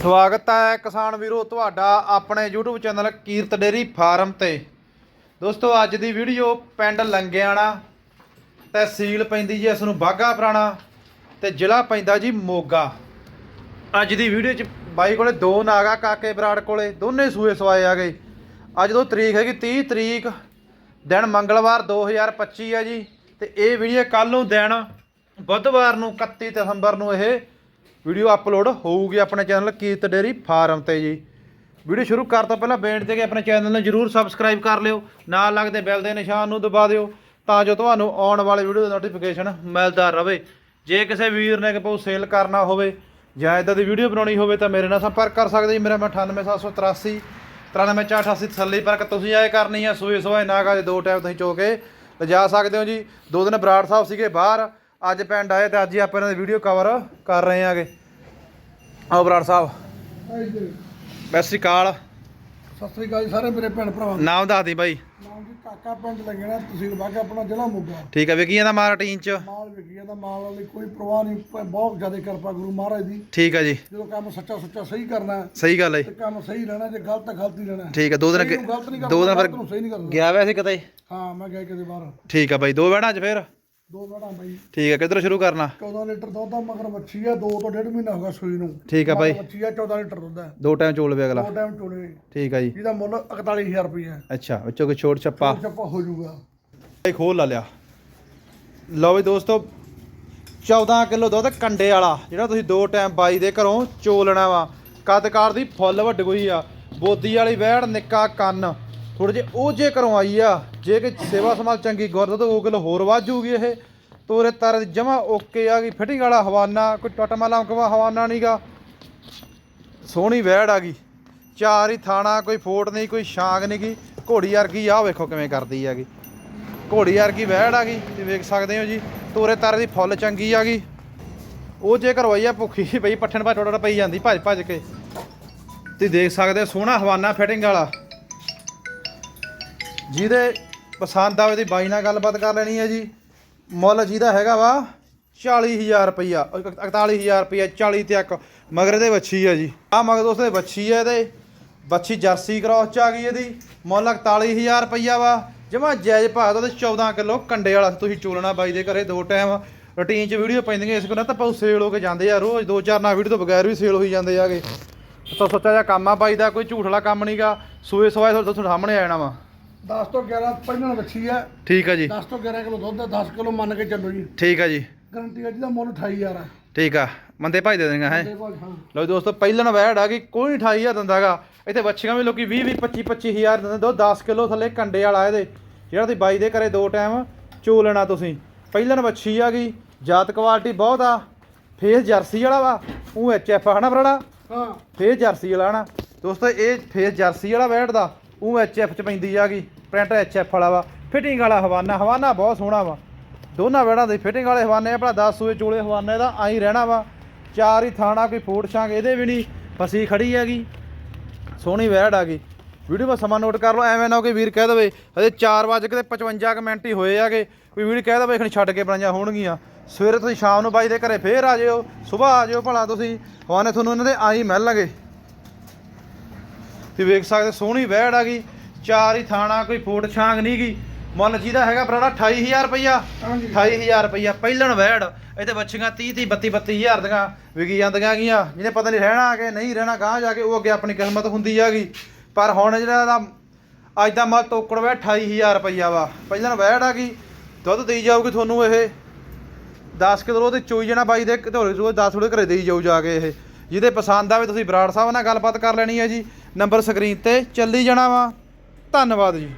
ਸਵਾਗਤ ਹੈ ਕਿਸਾਨ ਵੀਰੋ, ਤੁਹਾਡਾ ਆਪਣੇ YouTube channel Kirat dairy farm ਤੇ। ਦੋਸਤੋ, ਅੱਜ ਦੀ ਵੀਡੀਓ ਪਿੰਡ ਲੰਗਿਆਣਾ ਤਹਿਸੀਲ ਪੈਂਦੀ ਜੀ, ਇਸ ਨੂੰ ਬਾਗਾ ਪੁਰਾਣਾ ਤੇ ਜ਼ਿਲ੍ਹਾ ਪੈਂਦਾ ਜੀ ਮੋਗਾ। ਅੱਜ ਦੀ ਵੀਡੀਓ ਚ ਬਾਈ ਕੋਲੇ ਦੋ ਨਾਗਾ ਕਾਕੇ ਬਰਾੜ ਕੋਲੇ, ਦੋਨੇ ਸੂਏ ਸਵਾਏ ਆ ਗਏ। ਅੱਜ ਤੋਂ ਤਰੀਕ ਹੈਗੀ 30 ਤਰੀਕ, ਦਿਨ ਮੰਗਲਵਾਰ 2025 ਹੈ ਜੀ। ਤੇ ਇਹ ਵੀਡੀਓ ਕੱਲ ਨੂੰ ਦਿਨ ਬੁੱਧਵਾਰ ਨੂੰ 31 ਦਸੰਬਰ ਨੂੰ ਇਹ ਵੀਡੀਓ ਅਪਲੋਡ ਹੋਊਗੀ ਆਪਣੇ ਚੈਨਲ ਕੀਰਤ ਡੇਰੀ ਫਾਰਮ ਤੇ ਜੀ। ਵੀਡੀਓ ਸ਼ੁਰੂ ਕਰਨ ਤੋਂ ਪਹਿਲਾਂ ਬੇਨਤੀ ਹੈ ਕਿ ਆਪਣੇ ਚੈਨਲ ਨੂੰ ਜਰੂਰ ਸਬਸਕ੍ਰਾਈਬ ਕਰ ਲਿਓ, ਨਾਲ ਲੱਗਦੇ ਬੈਲ ਦੇ ਨਿਸ਼ਾਨ ਨੂੰ ਦਬਾ ਦਿਓ ਤਾਂ ਜੋ ਤੁਹਾਨੂੰ ਆਉਣ ਵਾਲੇ ਵੀਡੀਓ ਦਾ ਨੋਟੀਫਿਕੇਸ਼ਨ ਮਿਲਦਾ ਰਹੇ। ਜੇ ਕਿਸੇ ਵੀਰ ਨੇ ਕੋਈ ਸੇਲ ਕਰਨਾ ਹੋਵੇ ਜਾਂ ਇਦਾਂ ਦੀ ਵੀਡੀਓ ਬਣਾਉਣੀ ਹੋਵੇ ਤਾਂ ਮੇਰੇ ਨਾਲ ਸੰਪਰਕ ਕਰ ਸਕਦੇ ਜੀ। ਮੇਰਾ ਮੈਂ 98783 93488 ਤਸੱਲੀ ਪਰ ਤੁਸੀਂ ਆਏ ਕਰਨੀ ਆ, ਸੂਏ ਸਵਾਏ ਨਾਗਾ ਦੇ ਦੋ ਟਾਈਮ ਤੁਸੀਂ ਚੋ ਕੇ ਲਿਜਾ ਸਕਦੇ ਹੋ ਜੀ। ਦੋ ਦਿਨ ਬਰਾੜ ਸਾਹਿਬ ਸੀਗੇ ਬਾਹਰ। ਅੱਜ ਪਿੰਡ ਆਏ ਤੇ ਅੱਜ ਹੀ ਆਪਾਂ ਇਹਨਾਂ ਦੀ ਵੀਡੀਓ ਕਵਰ ਕਰ ਰਹੇ ਆਂਗੇ। ਆਓ ਬਰਾੜ ਸਾਹਿਬ। ਸਤਿ ਸ਼੍ਰੀ ਅਕਾਲ। ਸਤਿ ਸ੍ਰੀ ਅਕਾਲ ਜੀ ਸਾਰੇ ਮੇਰੇ ਭੈਣ ਭਰਾਵਾਂ ਨਾਮ ਦੱਸ ਦੀ ਬਾਈ। ਨਾਮ ਜੀ ਕਾਕਾ ਪਿੰਡ ਲੱਗਣਾ ਤਹਿਸੀਲ ਬਾਗਾ ਆਪਣਾ ਜ਼ਿਲ੍ਹਾ ਮੋਗਾ। ਠੀਕ ਹੈ ਵਿਕੀਆਂ ਦਾ ਮਾਰ ਟੀਨ ਚ? ਮਾਲ ਵਿਕੀ ਦਾ ਮਾਲ ਵਾਲੀ ਕੋਈ ਪ੍ਰਵਾਹ ਨਹੀਂ ਬਹੁਤ ਜ਼ਿਆਦਾ ਕਿਰਪਾ ਗੁਰੂ ਮਹਾਰਾਜ ਦੀ। ਠੀਕ ਹੈ ਜੀ। ਜਦੋਂ ਕੰਮ ਸੱਚਾ ਸੁੱਚਾ ਸਹੀ ਕਰਨਾ ਸਹੀ ਗੱਲ ਹੈ ਕੰਮ ਸਹੀ ਰਹਿਣਾ ਜੇ ਗਲਤ ਤਾਂ ਗਲਤ ਹੀ ਰਹਿਣਾ। ਠੀਕ ਹੈ ਦੋ ਦਿਨ ਦੋ ਦਿਨ ਫਿਰ ਗਿਆ ਵੈਸੇ ਕਿਤੇ? ਹਾਂ ਮੈਂ ਗਿਆ ਕਿਤੇ ਬਾਹਰ। ਠੀਕ ਹੈ ਬਾਈ ਦੋ ਬਹਿਣਾ ਅੱਜ ਫਿਰ? ਦੋ ਬੜਾ ਬਾਈ। ਠੀਕ ਹੈ ਕਿੱਧਰੋਂ ਸ਼ੁਰੂ ਕਰਨਾ? 14 ਲੀਟਰ ਦੁੱਧ ਆ ਮਗਰ ਬੱਚੀ ਆ ਦੋ ਤੋਂ ਡੇਢ ਮਹੀਨਾ ਹੋ ਗਿਆ ਸੂਈ ਨੂੰ। ਠੀਕ ਹੈ ਬਾਈ। ਮਗਰ ਆ 14 ਲੀਟਰ ਦੁੱਧ ਹੈ ਦੋ ਟਾਈਮ ਚੋਲ ਵੇ ਅਗਲਾ ਦੋ ਟਾਈਮ ਚੋਲੇ ਠੀਕ ਹੈ ਜੀ। ਜਿਹਦਾ ਮੁੱਲ 41000 ਰੁਪਏ ਹੈ ਅੱਛਾ ਵਿੱਚੋਂ ਕੋਈ ਛੋਟ ਛੱਪਾ? ਚੱਪਾ ਹੋ ਜਾਊਗਾ। ਇਹ ਖੋਲ ਲਾ ਲਿਆ। ਲਓ ਵੀ ਦੋਸਤੋ 14 ਕਿਲੋ ਦੁੱਧ ਕੰਡੇ ਵਾਲਾ ਜਿਹੜਾ ਤੁਸੀਂ ਦੋ ਟਾਈਮ ਬਾਈ ਦੇ ਘਰੋਂ ਚੋ ਲੈਣਾ ਵਾ ਕਦਕਾਰ ਦੀ ਫੁੱਲ ਵੱਡ ਗਈ ਆ। ਬੋਦੀ ਵਾਲੀ ਵਹਿੜ ਨਿੱਕਾ ਕੰਨ। ਥੋੜੇ ਜੇ ਉਹ ਜੇ ਘਰੋਂ ਆਈ ਆ, ਜੇ ਕਿ ਸੇਵਾ ਸੰਭਾਲ ਚੰਗੀ ਗੁਰਦ ਤੋਂ ਉਹ ਕਿਲੋ ਹੋਰ ਜੂਗੀ ਇਹ। ਤੋਰੇ ਤਾਰੇ ਜਮਾ ਓਕੇ ਆ ਗਈ, ਫਿਟਿੰਗ ਵਾਲਾ ਹਵਾਨਾ, ਕੋਈ ਟਟਮਾ ਲੰਕਵਾ ਹਵਾਨਾ ਨਹੀਂਗਾ ਸੋਹਣੀ ਵੈੜ ਆ ਗਈ। ਚਾਰ ਹੀ ਥਾਣਾ, ਕੋਈ ਫੋਟ ਨਹੀਂ, ਕੋਈ ਸ਼ਾਂਗ ਨਹੀਂ ਗੀ। ਘੋੜੀ ਵਰਗੀ ਆ ਵੇਖੋ ਕਿਵੇਂ ਕਰਦੀ ਹੈਗੀ। ਘੋੜੀ ਵਰਗੀ ਵਹਿੜ ਆ ਗਈ ਤੇ ਵੇਖ ਸਕਦੇ ਹੋ ਜੀ। ਤੋਰੇ ਤਾਰੇ ਦੀ ਫੁੱਲ ਚੰਗੀ ਆ ਗਈ। ਉਹ ਜੇ ਕਰਵਾਈ ਆ, ਭੁੱਖੀ ਪਈ ਪੱਠਣ ਪਾ ਟੋੜਾ ਪਈ ਜਾਂਦੀ ਭੱਜ ਭੱਜ ਕੇ। ਤੁਸੀਂ ਦੇਖ ਸਕਦੇ ਹੋ ਸੋਹਣਾ ਹਵਾਨਾ ਫਿਟਿੰਗ ਵਾਲਾ। ਜਿਹਦੇ ਪਸੰਦ ਆਵੇ ਦੀ ਬਾਈ ਨਾਲ ਗੱਲਬਾਤ ਕਰ ਲੈਣੀ ਹੈ ਜੀ। ਮੁੱਲ ਜਿਹਦਾ ਹੈਗਾ ਵਾ 40000 ਰੁਪਈਆ 41000 ਰੁਪਈਆ 40 ਤੇ ਇੱਕ ਮਗਰ ਇਹਦੇ ਵੱਛੀ ਆ ਜੀ। ਆ ਮਗਰ ਦੋਸਤ ਦੇ ਵੱਛੀ ਆ ਇਹਦੇ। ਵੱਛੀ ਜਰਸੀ ਕ੍ਰਾਸ ਚ ਆ ਗਈ ਇਹਦੀ। ਮੁੱਲ 41000 ਰੁਪਈਆ ਵਾ। ਜਮਾ ਜਾਇਜ਼ ਭਾਅ ਦਾ ਤੇ 14 ਕਿਲੋ ਕੰਡੇ ਵਾਲਾ ਤੁਸੀਂ ਚੋਲਣਾ ਬਾਈ ਦੇ ਘਰੇ ਦੋ ਟਾਈਮ ਰੂਟੀਨ ਚ ਵੀਡੀਓ ਪੈਂਦੀਆਂ ਇਸ ਕੋਲ ਤਾਂ ਪਾਉ ਸੇਲ ਹੋ ਕੇ ਜਾਂਦੇ ਆ ਰੋਜ਼। ਦੋ ਚਾਰ ਨਾ ਵੀਡੀਓ ਤੋਂ ਬਗੈਰ ਵੀ ਸੇਲ ਹੋਈ ਜਾਂਦੇ ਆਗੇ। ਤਾਂ ਸੋਚਾ ਜਿਹਾ ਕੰਮ ਆ ਬਾਈ ਦਾ, ਕੋਈ ਝੂਠ ਵਾਲਾ ਕੰਮ ਨਹੀਂਗਾ ਸੂਏ ਸਵਾਏ ਤੁਹਾਡੇ ਤੁਹਾਡੇ ਸਾਹਮਣੇ ਆ ਜਾਣਾ ਵਾ। 10 ਤੋਂ 11 ਪਹਿਲਾਂ ਬੱਚੀ ਆ। ਠੀਕ ਆ ਜੀ। 10 ਤੋਂ 11 ਕਿਲੋ ਦੁੱਧ ਹੈ 10 ਕਿਲੋ ਮੰਨ ਕੇ ਚੱਲੋ ਜੀ। ਠੀਕ ਆ ਜੀ। ਗਰੰਟੀ ਹੈ ਜਿਹਦਾ ਮੁੱਲ 28000 ਹੈ ਠੀਕ ਆ। ਮੰਦੇ ਭਾਈ ਦੇ ਦੇਂਗਾ ਹੈ? ਹਾਂ। ਲਓ ਦੋਸਤੋ ਪਹਿਲਣ ਵੈੜ ਆ ਗਈ ਕੋਈ 28000 ਦਿੰਦਾਗਾ ਇੱਥੇ ਬੱਚੀਆਂ ਵੀ ਲੋਕੀ 20 20 25 25000 ਦਿੰਦੇ ਦੋ 10 ਕਿਲੋ ਥੱਲੇ ਕੰਡੇ ਵਾਲਾ ਇਹਦੇ। ਜਿਹੜਾ ਤੁਸੀਂ ਬਾਈ ਦੇ ਘਰੇ ਦੋ ਟਾਈਮ ਚੋ ਲੈਣਾ ਤੁਸੀਂ। ਪਹਿਲਣ ਬੱਚੀ ਆ ਗਈ ਜਾਤ ਕੁਆਲਿਟੀ ਬਹੁਤ ਆ। ਫੇਸ ਜਰਸੀ ਵਾਲਾ ਵਾ ਉਹ ਐਚ ਐਫ ਹਨਾ ਬਰੜਾ ਹਾਂ। ਫੇਸ ਜਰਸੀ ਵਾਲਾ ਨਾ ਦੋਸਤੋ ਇਹ ਫੇਸ ਜਰਸੀ ਵਾਲਾ ਵੈੜ ਦਾ। ਉਹ ਐਚ ਐਫ ਚ ਪੈਂਦੀ ਆ ਗਈ ਪ੍ਰਿੰਟ ਐਚ ਐਫ ਵਾਲਾ ਵਾ ਫਿਟਿੰਗ ਵਾਲਾ ਹਵਾਨਾ ਹਵਾਨਾ ਬਹੁਤ ਸੋਹਣਾ ਵਾ। ਦੋਨਾਂ ਵੈੜਾਂ ਦੇ ਫਿਟਿੰਗ ਵਾਲੇ ਹਵਾਨੇ ਆਪਣਾ 10 ਸੂਏ ਚੋਲੇ ਹਵਾਨੇ ਦਾ, ਆਈ ਰਹਿਣਾ ਵਾ। ਚਾਰ ਹੀ ਥਾਣਾ ਕੋਈ ਫੋਟ ਛਾਂਗ, ਇਹਦੇ ਵੀ ਨਹੀਂ, ਫਸੀ ਖੜੀ ਹੈਗੀ। ਸੋਹਣੀ ਵੈੜ ਆ ਗਈ। ਵੀਡੀਓ ਦਾ ਸਮਾਂ ਨੋਟ ਕਰ ਲਓ, ਐਵੇਂ ਨਾ ਕੋਈ ਵੀਰ ਕਹਿ ਦੇਵੇ, ਹਜੇ 4 ਵਜੇ ਕਿਤੇ 55 ਕੁ ਮਿੰਟ ਹੀ ਹੋਏ ਆਗੇ ਕੋਈ ਵੀਰ ਕਹਿ ਦੇਵੇ, ਖਣੀ ਛੱਡ ਕੇ ਬਣਾਈਆਂ ਹੋਣਗੀਆਂ। ਸਵੇਰੇ ਤੁਸੀਂ ਸ਼ਾਮ ਨੂੰ ਬਾਈ ਦੇ ਘਰੇ ਫੇਰ ਆ ਜਿਓ, ਸਵੇਰ ਆ ਜਿਓ ਭਲਾ ਤੁਸੀਂ। ਹਵਾਨੇ ਤੁਹਾਨੂੰ ਇਹਨਾਂ ਦੇ ਆਈ ਮਿਲਣਗੇ। ਤੁਸੀਂ ਵੇਖ ਸਕਦੇ ਸੋਹਣੀ ਵਹਿੜ ਆ ਗਈ ਚਾਰ ਹੀ ਥਾਣਾ ਕੋਈ ਫੋਟ ਛਾਂਗ ਨਹੀਂ ਗਈ। ਮੁੱਲ ਜਿਹਦਾ ਹੈਗਾ ਬਰਾੜਾ 28000 ਰੁਪਈਆ ਹਾਂਜੀ। 28000 ਰੁਪਈਆ ਪਹਿਲਣ ਵਹਿੜ। ਇਹਦੇ ਬੱਚੀਆਂ 30 30 32 32000 ਦੀਆਂ ਵਿਕੀ ਜਾਂਦੀਆਂ ਗੀਆਂ ਜਿਹਨੇ ਪਤਾ ਨਹੀਂ ਰਹਿਣਾ ਕਿ ਨਹੀਂ ਰਹਿਣਾ ਗਾਂ ਜਾ ਕੇ ਉਹ ਅੱਗੇ ਆਪਣੀ ਕਿਸਮਤ ਹੁੰਦੀ ਹੈਗੀ ਪਰ ਹੁਣ ਜਿਹੜਾ ਇਹਦਾ ਅੱਜ ਦਾ ਮੁੱਲ ਤੋਕੜ ਵਾ 28000 ਰੁਪਈਆ ਵਾ। ਪਹਿਲਣ ਵਹਿੜ ਆ ਗਈ ਦੁੱਧ ਦੇਈ ਜਾਊਗੀ ਤੁਹਾਨੂੰ ਇਹ। 10 ਕਿਲੋ ਉਹਦੇ ਚੋਈ ਜਣਾ ਬਾਈ ਦੇ ਢੋਲੇ ਚੋਂ 10 ਥੋੜੇ ਘਰੇ ਦੇਈ ਜਾਊ ਜਾ ਕੇ ਇਹ। ਜਿਹਦੇ ਪਸੰਦ ਆਵੇ ਤੁਸੀਂ ਬਰਾੜ ਸਾਹਿਬ ਨਾਲ ਗੱਲਬਾਤ ਕਰ ਲੈਣੀ ਹੈ ਜੀ। ਨੰਬਰ ਸਕਰੀਨ ਤੇ ਚੱਲੀ ਜਾਣਾ ਵਾ। ਧੰਨਵਾਦ ਜੀ।